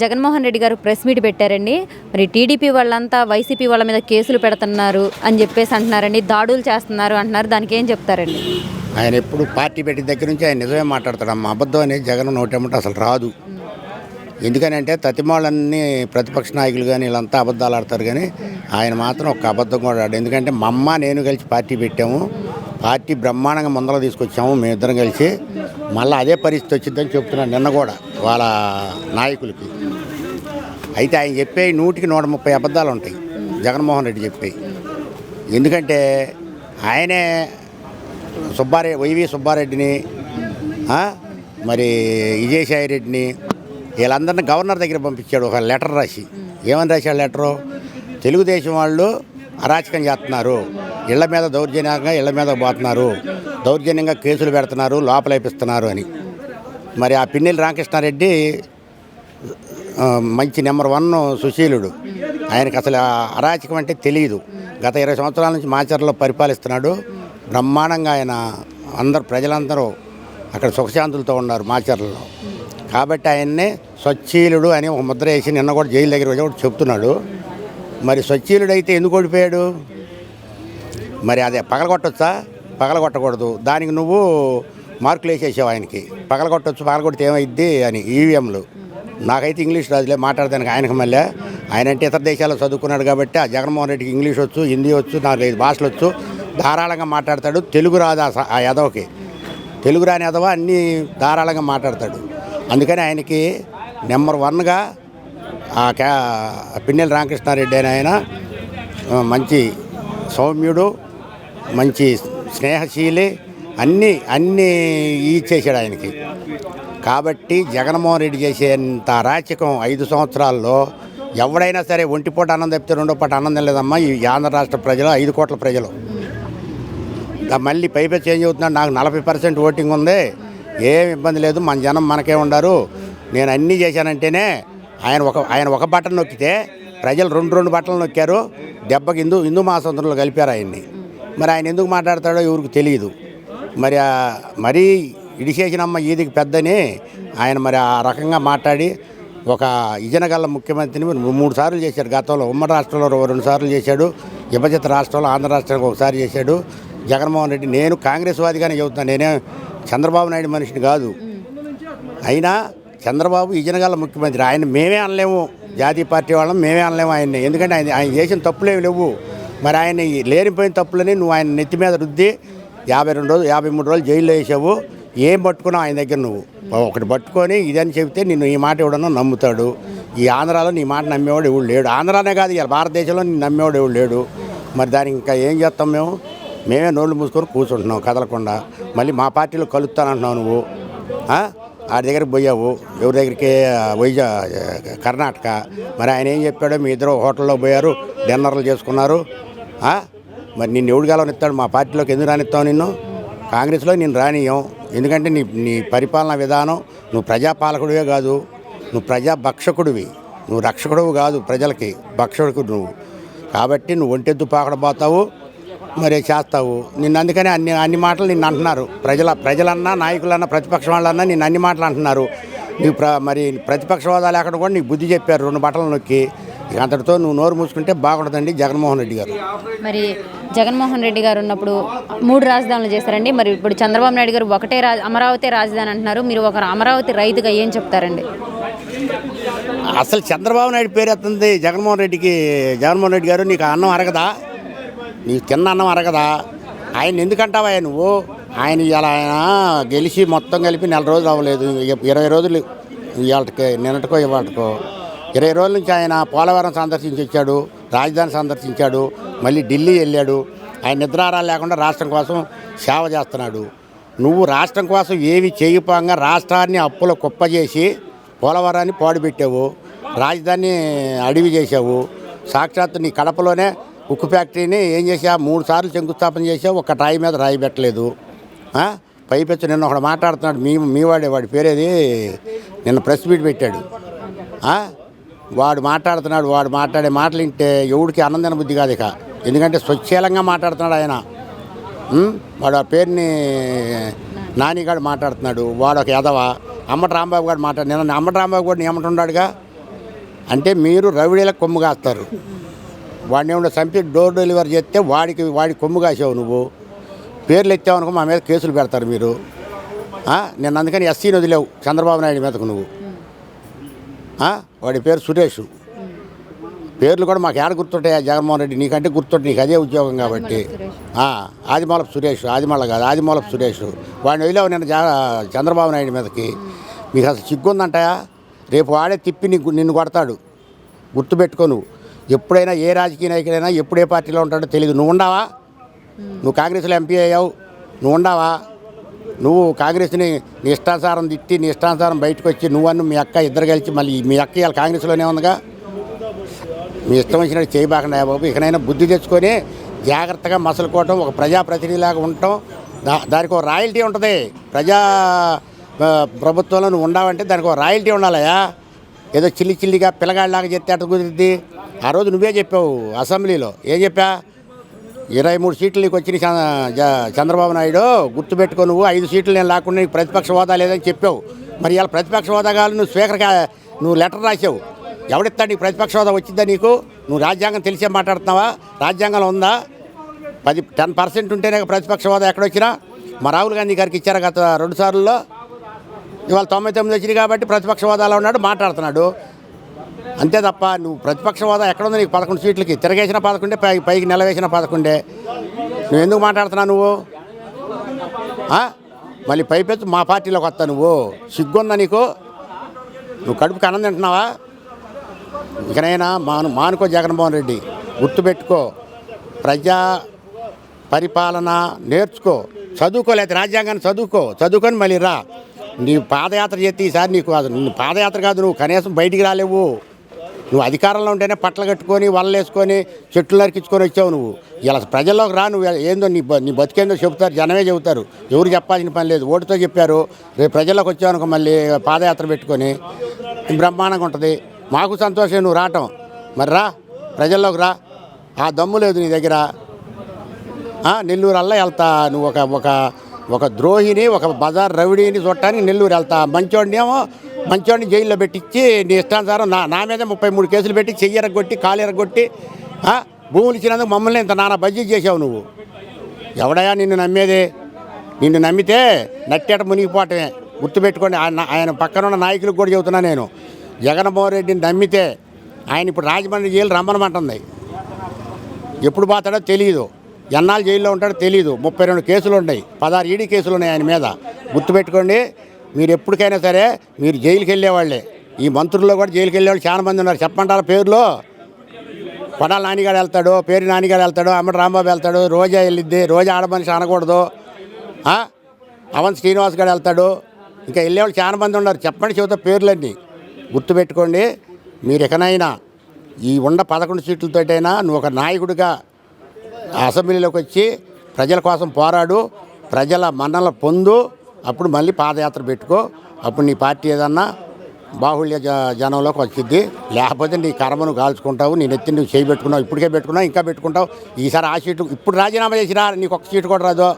జగన్మోహన్ రెడ్డి గారు press meet పెట్టారండి. మరి టీడీపీ వాళ్ళంతా వైసీపీ వాళ్ళ మీద కేసులు పెడుతున్నారు అని చెప్పేసి అంటున్నారండి. దాడులు చేస్తున్నారు అంటున్నారు. దానికి ఏం చెప్తారండి? ఆయన ఎప్పుడు పార్టీ పెట్టిన దగ్గర నుంచి ఆయన నిజమే మాట్లాడతాడు. అమ్మ అబద్ధం అనేది జగన్ నోటేమంటే అసలు రాదు. ఎందుకనంటే తతిమాళ్ళన్నీ ప్రతిపక్ష నాయకులు కానీ వీళ్ళంతా అబద్ధాలు ఆడతారు కానీ ఆయన మాత్రం ఒక అబద్ధం కూడా ఆడాడు. ఎందుకంటే మా అమ్మ నేను కలిసి పార్టీ పెట్టాము. పార్టీ బ్రహ్మాండంగా ముందర తీసుకొచ్చాము మేమిద్దరం కలిసి. మళ్ళీ అదే పరిస్థితి వచ్చిందని చెప్తున్నాను నిన్న కూడా వాళ్ళ నాయకులకి. అయితే ఆయన చెప్పే నూటికి నూట ముప్పై అబద్ధాలు ఉంటాయి జగన్మోహన్ రెడ్డి చెప్పే. ఎందుకంటే ఆయనే సుబ్బారెడ్డి వైవి సుబ్బారెడ్డిని మరి విజయసాయి రెడ్డిని వీళ్ళందరినీ గవర్నర్ దగ్గర పంపించాడు ఒక లెటర్ రాసి. ఏమని రాశాడు లెటరు? తెలుగుదేశం వాళ్ళు అరాచకం చేస్తున్నారు. ఇళ్ళ మీద దౌర్జన్యంగా ఇళ్ళ మీద పోతున్నారు. దౌర్జన్యంగా కేసులు పెడుతున్నారు లోపలేపిస్తున్నారు అని. మరి ఆ పిన్నెల్లి రామకృష్ణారెడ్డి మంచి నెంబర్ వన్ సుశీలుడు. ఆయనకి అసలు ఆ అరాచకం అంటే తెలియదు గత ఇరవై సంవత్సరాల నుంచి మాచర్లో పరిపాలిస్తున్నాడు. బ్రహ్మాండంగా ఆయన అందరు ప్రజలందరూ అక్కడ సుఖశాంతులతో ఉన్నారు మాచర్లలో. కాబట్టి ఆయన్నే స్వచ్ఛీలుడు అని ఒక ముద్ర వేసి నిన్న కూడా జైలు దగ్గర వచ్చి చెప్తున్నాడు. మరి స్వచ్ఛీలుడు అయితే ఎందుకు ఓడిపోయాడు? మరి అదే పగలగొట్టొచ్చా? పగలగొట్టకూడదు. దానికి నువ్వు మార్కులు వేసేసావు ఆయనకి. పగలగొట్టొచ్చు పగలగొడితే ఏమైద్ది అని ఈవీఎంలు. నాకైతే ఇంగ్లీష్ రాజులే మాట్లాడదానికి ఆయనకు మళ్ళీ. ఆయన అంటే ఇతర దేశాల్లో చదువుకున్నాడు కాబట్టి ఆ జగన్మోహన్ రెడ్డికి ఇంగ్లీష్ వచ్చు హిందీ వచ్చు నాకు ఐదు భాషలు వచ్చు. ధారాళంగా మాట్లాడతాడు తెలుగు రాదు ఆ యాదవకి యదవకి. తెలుగు రాని యదవ అన్నీ ధారాళంగా మాట్లాడతాడు. అందుకని ఆయనకి నెంబర్ వన్గా పిన్నెల రామకృష్ణారెడ్డి అని ఆయన మంచి సౌమ్యుడు మంచి స్నేహశీలి అన్నీ అన్నీ ఇచ్చేసాడు ఆయనకి. కాబట్టి జగన్మోహన్ రెడ్డి చేసేంత అరాచకం ఐదు సంవత్సరాల్లో ఎవడైనా సరే ఒంటిపూట అన్నం తప్పితే రెండో పూట అన్నం తినలేదమ్మా ఈ ఆంధ్ర రాష్ట్ర ప్రజలు ఐదు కోట్ల ప్రజలు. మళ్ళీ పైపే చేంజ్ అవుతున్నాడు నాకు నలభై పర్సెంట్ ఓటింగ్ ఉంది ఏం ఇబ్బంది లేదు మన జనం మనకే ఉండరు. నేను అన్నీ చేశానంటేనే ఆయన ఒక ఆయన ఒక బటన్ నొక్కితే ప్రజలు రెండు రెండు బట్టలు నొక్కారు. దెబ్బకి హిందూ హిందూ మహాసంద్రంలో కలిపారు ఆయన్ని. మరి ఆయన ఎందుకు మాట్లాడతాడో ఎవరికి తెలియదు మరి మరీ ఇడిసేసినమ్మ ఈదికి పెద్దని ఆయన మరి ఆ రకంగా మాట్లాడి ఒక ఇజనగల్ల ముఖ్యమంత్రిని మరి మూడు సార్లు చేశాడు. గతంలో ఉమ్మడి రాష్ట్రంలో రెండు సార్లు చేశాడు. విభజిత రాష్ట్రంలో ఆంధ్ర రాష్ట్రానికి ఒకసారి చేశాడు. జగన్మోహన్ రెడ్డి నేను కాంగ్రెస్ వాదిగానే చెబుతున్నాను నేనే చంద్రబాబు నాయుడు మనిషిని కాదు. అయినా చంద్రబాబు ఇజనగల్ల ముఖ్యమంత్రి. ఆయన మేమే అనలేము. జాతీయ పార్టీ వాళ్ళం మేమే అనలేము ఆయన్ని. ఎందుకంటే ఆయన ఆయన చేసిన తప్పులేమి లేవు. మరి ఆయన లేనిపోయిన తప్పులని నువ్వు ఆయన నెత్తి మీద రుద్ది యాభై రెండు రోజులు యాభై మూడు రోజులు జైల్లో వేసావు. ఏం పట్టుకున్నావు ఆయన దగ్గర నువ్వు? ఒకటి పట్టుకొని ఇదని చెబితే నిన్ను ఈ మాట ఎవడన్నా నమ్ముతాడు. ఈ ఆంధ్రాలో నీ మాట నమ్మేవాడు ఎవడు లేడు. ఆంధ్రానే కాదు ఇలా భారతదేశంలో నేను నమ్మేవాడు ఎవడు లేడు. మరి దానికి ఇంకా ఏం చేస్తాం మేము? మేమే నోళ్ళు మూసుకొని కూర్చుంటున్నాం కదలకుండా. మళ్ళీ మా పార్టీలో కలుస్తానంటున్నావు నువ్వు. ఆ? దగ్గరికి పోయావు ఎవరి దగ్గరికి వైజా కర్ణాటక. మరి ఆయన ఏం చెప్పాడో? మీ ఇద్దరు హోటల్లో పోయారు డిన్నర్లు చేసుకున్నారు. మరి నిన్ను ఎవడు గెలవనిస్తాడు? మా పార్టీలోకి ఎందుకు రానిస్తావు నిన్ను? కాంగ్రెస్లో నేను రానియం ఎందుకంటే నీ నీ పరిపాలనా విధానం నువ్వు ప్రజాపాలకుడివే కాదు నువ్వు ప్రజా భక్షకుడివి నువ్వు రక్షకుడివి కాదు ప్రజలకి భక్షకుడు నువ్వు. కాబట్టి నువ్వు ఒంటెద్దు పాకడబోతావు. మరి చేస్తావు? నిన్ను అందుకనే అన్ని అన్ని మాటలు నిన్ను అంటున్నారు. ప్రజల ప్రజలన్నా నాయకులన్నా ప్రతిపక్ష వాళ్ళన్నా నిన్ను అన్ని మాటలు అంటున్నారు. నీవు ప్ర మరి ప్రతిపక్ష హోదాలు అక్కడ కూడా నీకు బుద్ధి చెప్పారు రెండు బట్టలు నొక్కి. ఇక అంతటితో నువ్వు నోరు మూసుకుంటే బాగుంటుందండి జగన్మోహన్ రెడ్డి గారు. మరి జగన్మోహన్ రెడ్డి గారు ఉన్నప్పుడు మూడు రాజధానులు చేశారండి. మరి ఇప్పుడు చంద్రబాబు నాయుడు గారు ఒకటే రాజ అమరావతి రాజధాని అంటున్నారు. మీరు ఒక అమరావతి రైతుగా ఏం చెప్తారండి? అసలు చంద్రబాబు నాయుడు పేరు ఎత్తుంది జగన్మోహన్ రెడ్డికి. జగన్మోహన్ రెడ్డి గారు నీకు అన్నం అరగదా? నీ తిన్న అన్నం అరగదా? ఆయన ఎందుకంటావా నువ్వు? ఆయన ఇవాళ ఆయన గెలిచి మొత్తం కలిపి నెల రోజులు అవ్వలేదు. ఇరవై రోజులు ఇవాళకి నిన్నటికో ఇవాటికో ఇరవై రోజుల నుంచి ఆయన పోలవరం సందర్శించి వచ్చాడు రాజధాని సందర్శించాడు మళ్ళీ ఢిల్లీ వెళ్ళాడు. ఆయన నిద్రారాలు లేకుండా రాష్ట్రం కోసం సేవ చేస్తున్నాడు. నువ్వు రాష్ట్రం కోసం ఏమి చేయకపోగా రాష్ట్రాన్ని అప్పుల కుప్ప చేసి పోలవరాన్ని పాడుపెట్టావు రాజధాని అడవి చేసావు సాక్షాత్తు నీ కడపలోనే ఉక్కు ఫ్యాక్టరీని ఏం చేసా మూడు సార్లు శంకుస్థాపన చేసా ఒక రాయి మీద రాయి పెట్టలేదు. పైపెచ్చు నిన్న ఒకడు మాట్లాడుతున్నాడు మీ మీవాడే వాడి పేరేది? నిన్న ప్రెస్ మీట్ పెట్టాడు. వాడు మాట్లాడుతున్నాడు వాడు మాట్లాడే మాటలు వింటే ఎవడికి ఆనందన బుద్ధి కాదు ఇక. ఎందుకంటే స్వచ్ఛలంగా మాట్లాడుతున్నాడు ఆయన. వాడు ఆ పేరుని నానిగాడు మాట్లాడుతున్నాడు వాడు ఒక యదవ. అమ్మటి రాంబాబు గారు మాట్లాడు నిన్న అమ్మటి రాంబాబు కూడా ఏమంటున్నాడుగా అంటే మీరు రవిడీలకు కొమ్ము కాస్తారు. వాడిని ఏమన్నా చంపి డోర్ డెలివరీ చేస్తే వాడికి వాడి కొమ్ము కాసావు నువ్వు. పేర్లు ఎత్తావనుకో మా మీద కేసులు పెడతారు మీరు? నేను అందుకని ఎస్సీని వదిలేవు చంద్రబాబు నాయుడు మీదకు నువ్వు? వాడి పేరు సురేష్. పేర్లు కూడా మాకు ఏడ గుర్తుంటాయి జగన్మోహన్ రెడ్డి? నీకంటే గుర్తుంటే నీకు అదే ఉద్యోగం కాబట్టి. ఆదిమూలపు సురేష్. ఆదిమూల కాదు ఆదిమూలపు సురేష్. వాడిని వదిలేవు నేను చంద్రబాబు నాయుడు మీదకి. మీకు అసలు సిగ్గుందంటాయా? రేపు వాడే తిప్పి నీకు నిన్ను కొడతాడు. గుర్తుపెట్టుకో నువ్వు. ఎప్పుడైనా ఏ రాజకీయ నాయకుడైనా ఎప్పుడు ఏ పార్టీలో ఉంటాడో తెలియదు నువ్వు ఉండవా? నువ్వు కాంగ్రెస్లో ఎంపీ అయ్యావు. నువ్వు ఉండవా? నువ్వు కాంగ్రెస్ని నీ ఇష్టానుసారం తిట్టి నీ ఇష్టానుసారం బయటకు వచ్చి నువ్వన్ను మీ అక్క ఇద్దరు కలిసి మళ్ళీ మీ అక్క ఇవాళ కాంగ్రెస్లోనే ఉందిగా? మీ ఇష్టం వచ్చినట్టు చేయబాకండి బాబు ఇకనైనా బుద్ధి తెచ్చుకొని జాగ్రత్తగా మసలుకోవటం ఒక ప్రజాప్రతినిధిలాగా ఉండటం దా దానికి ఒక రాయల్టీ ఉంటుంది. ప్రజా ప్రభుత్వంలో నువ్వు ఉండావంటే దానికి ఒక రాయల్టీ ఉండాలయా ఏదో చిల్లి చిల్లిగా పిల్లగాడిలాగా చెప్తే అట్ట కుదిరిద్ది. ఆ రోజు నువ్వే చెప్పావు అసెంబ్లీలో. ఏం చెప్పా? ఇరవై మూడు సీట్లు నీకు వచ్చిన చంద్రబాబు నాయుడు. గుర్తుపెట్టుకో నువ్వు ఐదు సీట్లు నేను లేకుండా నీకు ప్రతిపక్ష హోదా లేదని చెప్పావు. మరి ఇలా ప్రతిపక్ష హోదా కావాలి నువ్వు స్పీకర్గా నువ్వు లెటర్ రాసావు ఎవడిస్తాడు నీకు ప్రతిపక్ష హోదా వచ్చిందా నీకు? నువ్వు రాజ్యాంగం తెలిసే మాట్లాడుతున్నావా? రాజ్యాంగంలో ఉందా? పది టెన్ పర్సెంట్ ఉంటేనే ప్రతిపక్ష హోదా ఎక్కడొచ్చినా? మా రాహుల్ గాంధీ గారికి ఇచ్చారు గత రెండు సార్లు ఇవాళ తొంభై తొమ్మిది వచ్చినాయి కాబట్టి ప్రతిపక్ష హోదాలో ఉన్నాడు మాట్లాడుతున్నాడు. అంతే తప్ప నువ్వు ప్రతిపక్ష హోదా ఎక్కడుంది? నీకు పదకొండు సీట్లకి తిరగేసిన పదకొండే పై పైకి నిలవేసిన పదకొండే. నువ్వు ఎందుకు మాట్లాడుతున్నావు నువ్వు? మళ్ళీ పైపెత్తు మా పార్టీలోకి వస్తా నువ్వు. సిగ్గుందా నీకు? నువ్వు కడుపుకి అన్నం తింటున్నావా? ఇకనైనా మాను మానుకో జగన్మోహన్ రెడ్డి. గుర్తుపెట్టుకో. ప్రజా పరిపాలన నేర్చుకో. చదువుకోలేదు రాజ్యాంగాన్ని చదువుకో. చదువుకొని మళ్ళీ రా. నీ పాదయాత్ర చేస్తే ఈసారి నీకు అది పాదయాత్ర కాదు నువ్వు కనీసం బయటికి రాలేవు. నువ్వు అధికారంలో ఉంటేనే పట్టలు కట్టుకొని వలలేసుకొని చెట్లు నరికించుకొని వచ్చావు నువ్వు. ఇలా ప్రజల్లోకి రా నువ్వు ఏందో నీ నీ బతికేందో చెబుతారు జనమే చెబుతారు. ఎవరు చెప్పాల్సిన పని లేదు. ఓటుతో చెప్పారు. రేపు ప్రజల్లోకి వచ్చావనుకో మళ్ళీ పాదయాత్ర పెట్టుకొని. బ్రహ్మాండంగా ఉంటుంది. మాకు సంతోషం నువ్వు రావటం. మరి రా ప్రజల్లోకి రా. ఆ దమ్ము లేదు నీ దగ్గర. నెల్లూరు అల్లా వెళ్తా. నువ్వు ఒక ఒక ఒక ద్రోహిని ఒక బజార్ రౌడీని చూడటానికి నెల్లూరు వెళ్తా. మంచోడినేమో మంచోడిని జైల్లో పెట్టించి నీ ఇష్టానుసారం నా నా మీద ముప్పై మూడు కేసులు పెట్టి చెయ్యి ఎరగొట్టి కాలు ఎరగొట్టి భూములు ఇచ్చినందుకు మమ్మల్ని ఇంత నానా బజ్జీ చేసావు నువ్వు. ఎవడయా నిన్ను నమ్మేది? నిన్ను నమ్మితే నట్టేట మునిగిపోవటమే. గుర్తుపెట్టుకోండి ఆయన ఆయన పక్కన ఉన్న నాయకులకు కూడా చెబుతున్నా నేను. జగన్మోహన్ రెడ్డిని నమ్మితే ఆయన ఇప్పుడు రాజమండ్రి జైలు రమ్మనమంటుంది. ఎప్పుడు పోతాడో తెలియదు ఎన్నాళ్ళు జైల్లో ఉంటాడో తెలియదు ముప్పై రెండు కేసులు ఉన్నాయి. పదహారు ఈడీ కేసులు ఉన్నాయి ఆయన మీద. గుర్తుపెట్టుకోండి మీరు ఎప్పటికైనా సరే మీరు జైలుకి వెళ్ళేవాళ్ళే. ఈ మంత్రుల్లో కూడా జైలుకి వెళ్ళేవాళ్ళు చాలా మంది ఉన్నారు. చెప్పంటారా పేర్లు? కొడాల నానిగారు వెళ్తాడు పేరు నానిగారు వెళ్తాడు అమ్మడి రాంబాబు వెళ్తాడు రోజా వెళ్ళిద్ది రోజా ఆడమనిషి అనకూడదు. అవన్ శ్రీనివాస్ గారు వెళ్తాడు. ఇంకా వెళ్ళేవాళ్ళు చాలా మంది ఉన్నారు. చెప్పండి చెబుతా పేర్లన్నీ. గుర్తుపెట్టుకోండి మీరు ఎకనైనా ఈ ఉండ పదకొండు సీట్లతోటైనా నువ్వు ఒక నాయకుడిగా అసెంబ్లీలోకి వచ్చి ప్రజల కోసం పోరాడు ప్రజల మన్నల పొందు అప్పుడు మళ్ళీ పాదయాత్ర పెట్టుకో అప్పుడు నీ పార్టీ ఏదన్నా బాహుళ్య జ జనంలోకి వచ్చింది లేకపోతే నీ కర్మను కాల్చుకుంటావు నీ నెత్తి నువ్వు చేయి పెట్టుకున్నావు ఇప్పటికే పెట్టుకున్నావు ఇంకా పెట్టుకుంటావు. ఈసారి ఆ సీటు ఇప్పుడు రాజీనామా చేసినా నీకు ఒక సీటు కూడా రాదు.